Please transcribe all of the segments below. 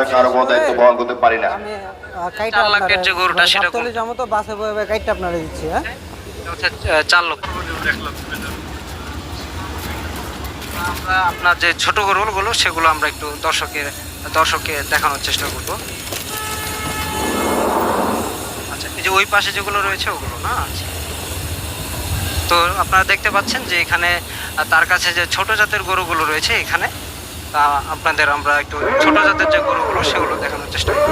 আমরা কারও কোনো দায়িত্ব বহন করতে পারি না। আমি কাইটা চার লাখের যে গরুটা সেটা তো বাসে বয়ে আপনারা দিচ্ছি হ্যাঁ? চার লক্ষ। আমরা আপনার যে ছোট গরুগুলো সেগুলো আমরা একটু দর্শকের দর্শককে দেখানোর চেষ্টা করব। আচ্ছা এই যে ওই পাশে যেগুলো রয়েছে ওগুলো না? আচ্ছা। তো আপনারা দেখতে পাচ্ছেন যে এখানে তার কাছে যে ছোট জাতের গরুগুলো রয়েছে এখানে আপনাদের আমরা একটু ছোট জাতের যে গরুগুলো, সেগুলো দেখানোর চেষ্টা করব।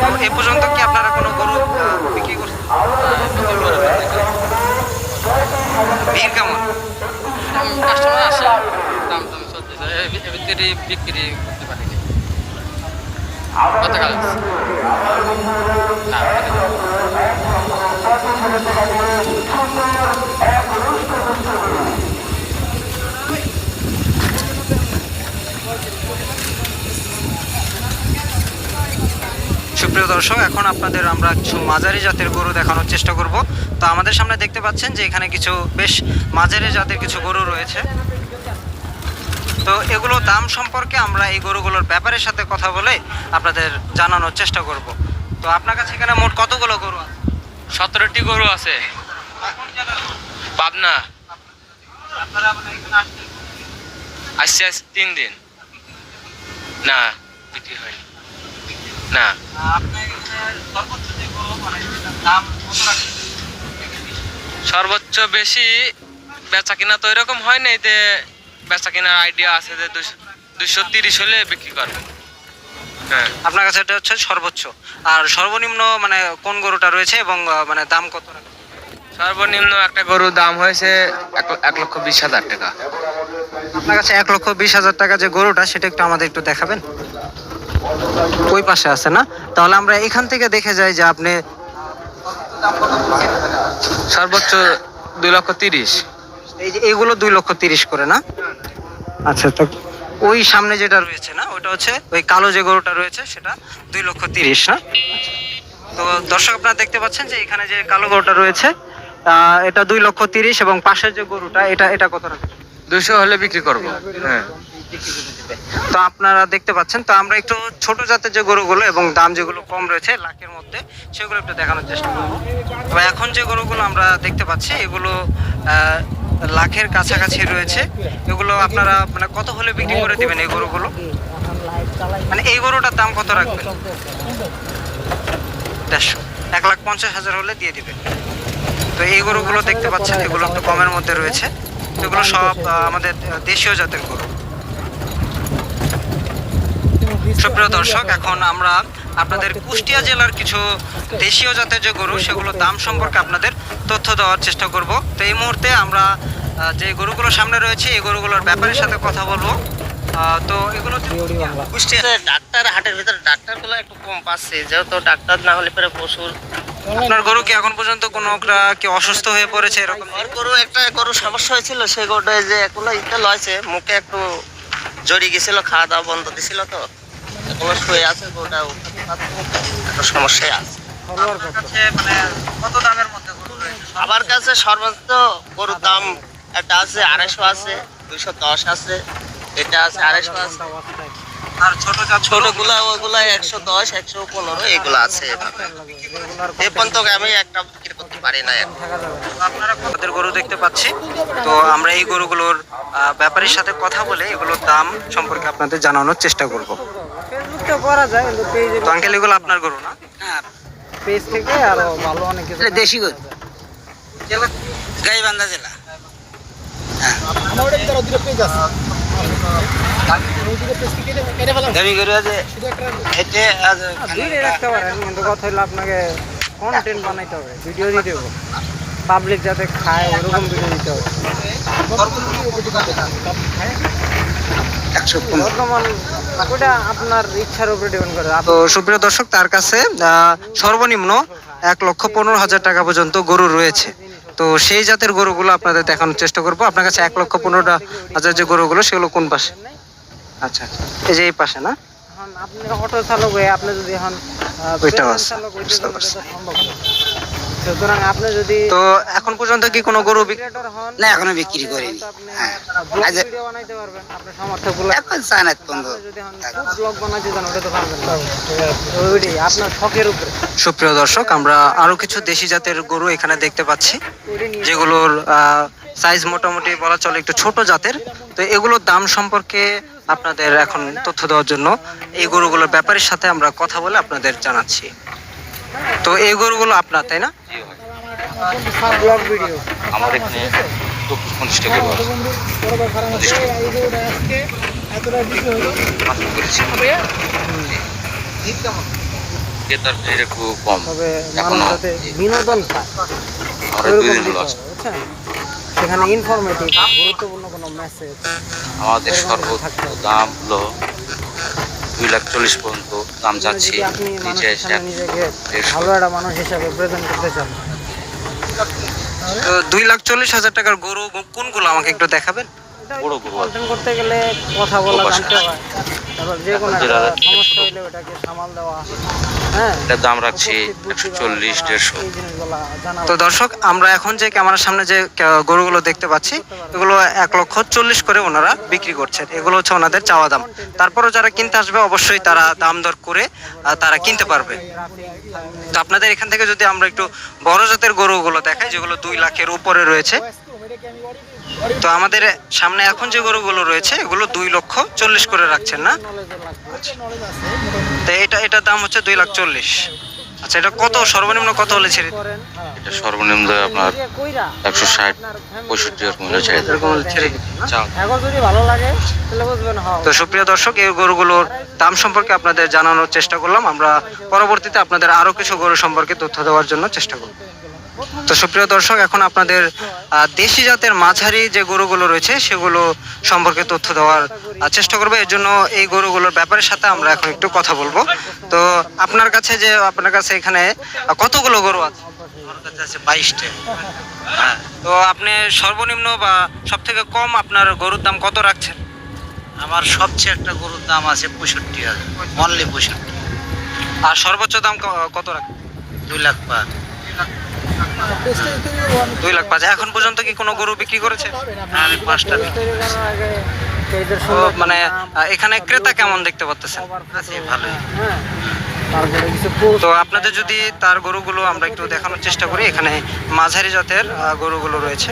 তো এ পর্যন্ত কি আপনারা কোনো গরু বিক্রি করছেন? কেমন? বিক্রি করতে পারিনি সুপ্রিয় দর্শক এখন আপনাদের আমরা কিছু মাঝারি জাতের গরু দেখানোর চেষ্টা করব। তো আমাদের সামনে দেখতে পাচ্ছেন যে এখানে কিছু বেশ মাঝারি জাতের কিছু গরু রয়েছে। তো এগুলো দাম সম্পর্কে আমরা এই গরুগুলোর ব্যাপারের সাথে কথা বলে আপনাদের জানানোর চেষ্টা করব। তো আপনার কাছে এখানে মোট কতগুলো গরু আছে? সতেরোটি গরু আছে। পাবনা। আসছে আসছে তিন দিন। না বিক্রি হয়নি। না। সর্বোচ্চ বেশি বেচা কিনা তো এরকম হয় নাই যে বেচা কেনার আইডিয়া আছে যে দুশো তিরিশ হলে বিক্রি করবে। হ্যাঁ। আপনার কাছে এটা হচ্ছে সর্বোচ্চ। আর সর্বনিম্ন মানে কোন গরুটা রয়েছে এবং মানে দাম কত সর্বনিম্ন একটা গরুর দাম হয়েছে এক লক্ষ বিশ হাজার টাকা। আপনার কাছে এক লক্ষ বিশ হাজার টাকা যে গরুটা সেটা একটু আমাদের একটু দেখাবেন? ওই পাশে আছে না? তাহলে আমরা এখান থেকে দেখে যাই যে আপনি সর্বোচ্চ দুই লক্ষ তিরিশ। এই যে এইগুলো দুই লক্ষ তিরিশ করে না? আচ্ছা তো ওই সামনে যেটা রয়েছে না ওটা হচ্ছে ওই কালো যে গরুটা রয়েছে সেটা দুই লক্ষ তিরিশ না? তো দর্শক আপনারা দেখতে পাচ্ছেন যে এখানে যে কালো গরুটা রয়েছে এটা দুই লক্ষ তিরিশ এবং পাশের যে গরুটা এটা এটা কত টাকা? দুশো হলে বিক্রি করব। হ্যাঁ। তো আপনারা দেখতে পাচ্ছেন, তো আমরা একটু ছোট জাতের যে গরুগুলো এবং দাম যেগুলো কম রয়েছে, লাখের মধ্যে, সেগুলো একটু দেখানোর চেষ্টা করব। তবে এখন যে গরুগুলো আমরা দেখতে পাচ্ছি, এগুলো লাখের কাছাকাছি রয়েছে। এগুলো আপনারা মানে কত হলে বিক্রি করে দেবেন এই গরুগুলো? মানে এই গরুটার দাম কত রাখবেন? দেড়শো। এক লাখ পঞ্চাশ হাজার হলে দিয়ে দিবেন। তো এই গরুগুলো দেখতে পাচ্ছেন, এগুলো একটু কমের মধ্যে রয়েছে। এগুলো সব আমাদের দেশীয় জাতের গরু। সুপ্রিয় দর্শক এখন আমরা আপনাদের কুষ্টিয়া জেলার কিছু দেশীয় জাতের যে গরু সেগুলোর দাম সম্পর্কে আপনাদের তথ্য দেওয়ার চেষ্টা করব। তো এই মুহূর্তে আমরা যে গরুগুলো সামনে রয়েছে এই গরুগুলোর ব্যাপারের সাথে কথা বলব। তো এগুলো কুষ্টিয়া ডাক্তার হাটের ভিতরে ডাক্তারগুলো একটু কম পাচ্ছে যেহেতু ডাক্তার না হলে পরে পশুর আপনার গরু কি এখন পর্যন্ত কোনো কি অসুস্থ হয়ে পড়েছে এরকম? গরু একটা গরু সমস্যা হয়েছিল সেই গরুটা যে এখনও ইতে লয়েছে মুখে একটু জড়িয়ে গেছিল খাওয়া দাওয়া বন্ধ দিছিল তো। আছে একটু সমস্যায় আছে। কাছে মানে কত দামের মধ্যে গরু আমার কাছে সর্বোচ্চ গরুর দাম একটা আছে আড়াইশো আছে দুইশো দশ আছে এটা আছে আড়াইশো আছে। আর ছোট ছোটগুলা একশো দশ একশো পনেরো এগুলো আছে এ পর্যন্ত আমি একটা বিক্রি করতে পারি না আপনারা আমাদের গরু দেখতে পাচ্ছি? তো আমরা এই গরুগুলোর ব্যাপারীর সাথে কথা বলে এগুলোর দাম সম্পর্কে আপনাদের জানানোর চেষ্টা করব। ফেসবুকটা করা যায় কিন্তু পেজে তো আঙ্কেল এগুলো আপনার গরু না? পেজ থেকে আরও ভালো অনেক কিছু দেশি গরু? গাইবান্ধা জেলা। দামি গরু আছে। এতে আছে দুইটাই রাখতে পারেন কিন্তু কথা হলো আপনাকে কন্টেন্ট বানাইতে হবে ভিডিও দিতে হবে। পাবলিক যাতে খায় ওরকম ভিডিও দিতে হবে। বর্তমান আপনার ইচ্ছার উপরে ডিপেন্ড তো সুপ্রিয় দর্শক তার কাছে সর্বনিম্ন এক লক্ষ পনেরো হাজার টাকা পর্যন্ত গরু রয়েছে। তো সেই জাতের গরুগুলো আপনাদের দেখানোর চেষ্টা করব। আপনার কাছে এক লক্ষ পনেরো হাজার যে গরুগুলো সেগুলো কোন পাশে? আচ্ছা আচ্ছা এই যে এই পাশে না? আপনি অটো চালক হয়ে আপনি যদি এখন ওইটাও আছে, সুতরাং আপনি যদি তো এখন পর্যন্ত কি কোনো গরু হন না এখনও বিক্রি করিনি। হ্যাঁ। ভিডিও বানাইতে পারবেন আপনার সামর্থ্যগুলো এখন চায়না বন্ধু। যদি ব্লগ বানাইতে চান ওটা তো পারবেন ওইটাই আপনার শখের উপরে। সুপ্রিয় দর্শক আমরা আরও কিছু দেশি জাতের গরু এখানে দেখতে পাচ্ছি যেগুলোর সাইজ মোটামুটি বলা চলে একটু ছোট জাতের। তো এগুলোর দাম সম্পর্কে আপনাদের এখন তথ্য দেওয়ার জন্য এই গরুগুলোর ব্যাপারের সাথে আমরা কথা বলে আপনাদের জানাচ্ছি। তো এই গরুগুলো আপনার তাই না? ভিডিও আমার এখানে কম। বিনোদন আমরা দুই দিন হলো সেখানে ইনফরমেটিভ গুরুত্বপূর্ণ কোনো মেসেজ আমাদের সর্বোচ্চ দাম হলো দুই লাখ চল্লিশ পর্যন্ত দাম যাচ্ছি। নিচে এসে। ভালো একটা মানুষ হিসাবে প্রেজেন্ট করতে চান তো দুই লাখ চল্লিশ হাজার টাকার গরু কোনগুলো আমাকে একটু দেখাবেন? গরু করতে গেলে কথা বলা জানতে হয়। তারপর যে কোনো এখন একটা যেটা সমস্যা হইলে ওটাকে সামাল দেওয়া হ্যাঁ? এটার দাম রাখছি একশো চল্লিশ দেড়শো। তো দর্শক আমরা এখন যে ক্যামেরার সামনে যে গরুগুলো দেখতে পাচ্ছি এগুলো এক লক্ষ চল্লিশ করে ওনারা বিক্রি করছেন। এগুলো হচ্ছে ওনাদের চাওয়া দাম। তারপরও যারা কিনতে আসবে অবশ্যই তারা দাম দর করে তারা কিনতে পারবে। তো আপনাদের এখান থেকে যদি আমরা একটু বড় জাতের গরুগুলো দেখাই যেগুলো দুই লাখের উপরে রয়েছে তো আমাদের সামনে এখন যে গরুগুলো রয়েছে এগুলো দুই লক্ষ চল্লিশ করে রাখছেন না? তো এটা এটার দাম হচ্ছে দুই লাখ চল্লিশ। আচ্ছা এটা কত? সর্বনিম্ন কত হলে ছেড়ে এটা সর্বনিম্ন আপনার একশো ষাট পঁয়ষট্টি এরকম হলে ছেড়ে এরকম হলে ছেড়ে যদি ভালো লাগে তাহলে বুঝবেন হ্যাঁ তো সুপ্রিয় দর্শক এই গরুগুলোর দাম সম্পর্কে আপনাদের জানানোর চেষ্টা করলাম। আমরা পরবর্তীতে আপনাদের আরও কিছু গরু সম্পর্কে তথ্য দেওয়ার জন্য চেষ্টা করব। তো সুপ্রিয় দর্শক এখন আপনাদের দেশি জাতের মাঝারি যে গরুগুলো রয়েছে সেগুলো সম্পর্কে তথ্য দেওয়ার চেষ্টা করব। এর জন্য এই গরুগুলোর ব্যাপারের সাথে আমরা এখন একটু কথা বলব। তো আপনার কাছে যে আপনার কাছে এখানে কতগুলো গরু আছে? বাইশটা। হ্যাঁ তো আপনি সর্বনিম্ন বা সব থেকে কম আপনার গরুর দাম কত রাখছেন? আমার সবচেয়ে একটা গরুর দাম আছে পঁয়ষট্টি হাজার অনলি পঁয়ষট্টি। আর সর্বোচ্চ দাম কত রাখেন দুই লাখ পাঁচ। দুই লাখ পাঁচ। এখন পর্যন্ত কি কোনো গরু বিক্রি করেছে? আমি পাঁচটা মানে এখানে ক্রেতা কেমন দেখতে পাচ্ছেন photo, ভালোই। হ্যাঁ। তো আপনাদের যদি তার গরুগুলো আমরা একটু দেখানোর চেষ্টা করি এখানে মাঝারি জাতের গরুগুলো রয়েছে।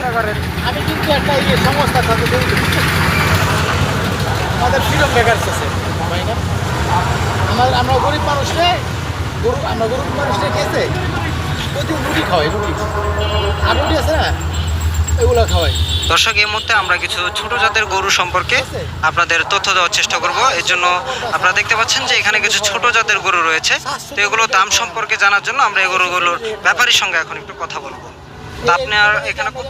আমার গরিব মানুষে গরু আমরা গরিব মানুষে দর্শক, এই মুহূর্তে আমরা কিছু ছোট জাতের গরু সম্পর্কে আপনাদের তথ্য দেওয়ার চেষ্টা করব। এর জন্য আপনারা দেখতে পাচ্ছেন যে এখানে কিছু ছোট জাতের গরু রয়েছে। তো এগুলোর দাম সম্পর্কে জানার জন্য আমরা এই গরুগুলোর ব্যাপারীর সঙ্গে এখন একটু কথা বলব। তা আপনি আর এখানে কত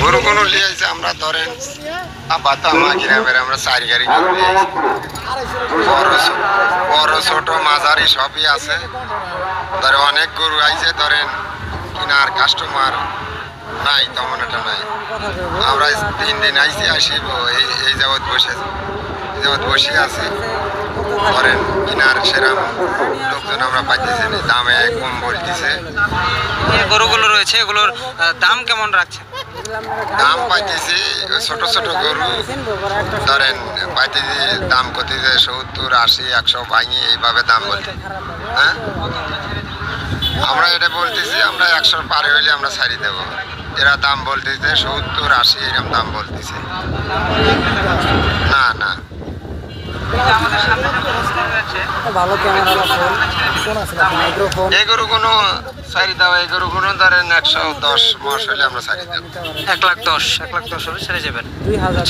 গরু কোনো লিয়ে আইছে আমরা ধরেন বাতা মা গ্রামের আমরা চারি গাড়ি গরু আইছি। বড় বড় ছোট মাঝারি সবই আছে। ধরে অনেক গরু আইছে ধরেন কিনার কাস্টমার নাই তেমন একটা নাই। আমরা তিন দিন আইছি আসিব এই এই যাবৎ বসে এই যাবৎ বসে আছি। ধরেন কিনার সেরাম লোকজন আমরা পাইতেছি না দামে কম বলতেছে গরুগুলো রয়েছে এগুলোর দাম কেমন রাখছেন? দাম পাইতেছি, ছোট ছোট গরু। ধরেন, পাইতেছি, দাম করতেছে সত্তর, আশি, একশো, ভাঙি, এইভাবে দাম বলতে হ্যাঁ? আমরা এটা বলতেছি, আমরা একশোর পারে হইলে আমরা ছাড়ি দেবো। এরা দাম বলতেছে সত্তর, আশি এরকম দাম বলতেছে। না না। ভালো ক্যামেরা ফোন ফোন মাইক্রোফোন এই কোনো ছাড়ি দেওয়া এই কোনো ধরেন একশো দশ মাস হইলে আমরা দেবো। এক লাখ দশ এক লাখ দশ হলে যাবেন। দুই হাজার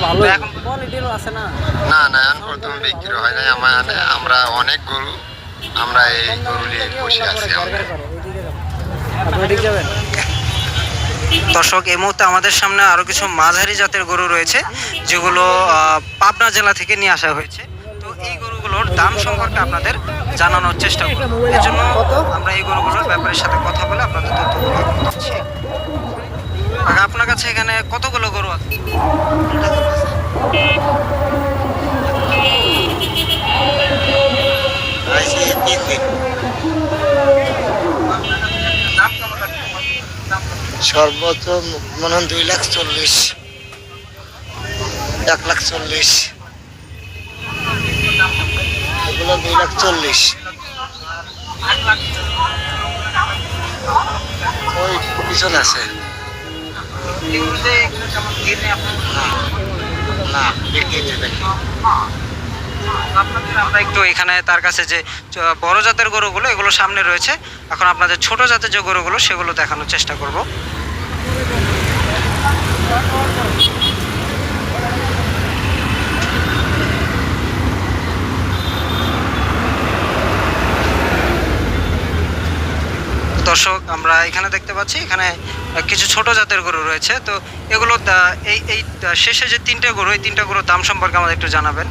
ভালো এখন- কোয়ালিটিরও আছে না। না না এখন প্রথম বিক্রি হয় নাই। আমার আমরা অনেক গরু আমরা এই গরু নিয়ে বসে আছি আমরা। আপনি ঠিক যাবেন? দর্শক, এই মুহূর্তে আমাদের সামনে আরও কিছু মাঝারি জাতের গরু রয়েছে, যেগুলো পাবনা জেলা থেকে নিয়ে আসা হয়েছে। তো এই গরুগুলোর দাম সম্পর্কে আপনাদের জানানোর চেষ্টা করব। এর জন্য আমরা এই গরুগুলোর ব্যাপারের সাথে কথা বলে আপনাদের তথ্য দিচ্ছি আপনার কাছে এখানে কতগুলো গরু আছে? সর্বোচ্চ মনে হয় দুই লাখ চল্লিশ, এক লাখ চল্লিশ। এগুলো দুই লাখ চল্লিশ। ওই পিছনে আছে। না, বিক্রি আপনাদের আমরা একটু এখানে তার কাছে যে বড় জাতের গরুগুলো, এগুলো সামনে রয়েছে। এখন আপনাদের ছোট জাতের যে গরুগুলো, সেগুলো দেখানোর চেষ্টা করব দর্শক আমরা এখানে দেখতে পাচ্ছি এখানে কিছু ছোট জাতের গরু রয়েছে। তো এগুলো এই এই শেষে যে তিনটে গরু এই তিনটে গরুর দাম সম্পর্কে আমাদের একটু জানাবেন।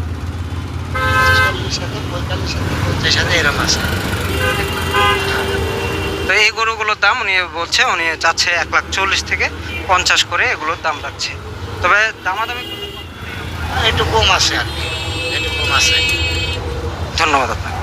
তো এই গরুগুলোর দাম উনি বলছে উনি চাচ্ছে এক লাখ চল্লিশ থেকে পঞ্চাশ করে এগুলোর দাম রাখছে। তবে দামাদামি একটু কম আছে আর কি একটু কম আছে। ধন্যবাদ আপনাকে।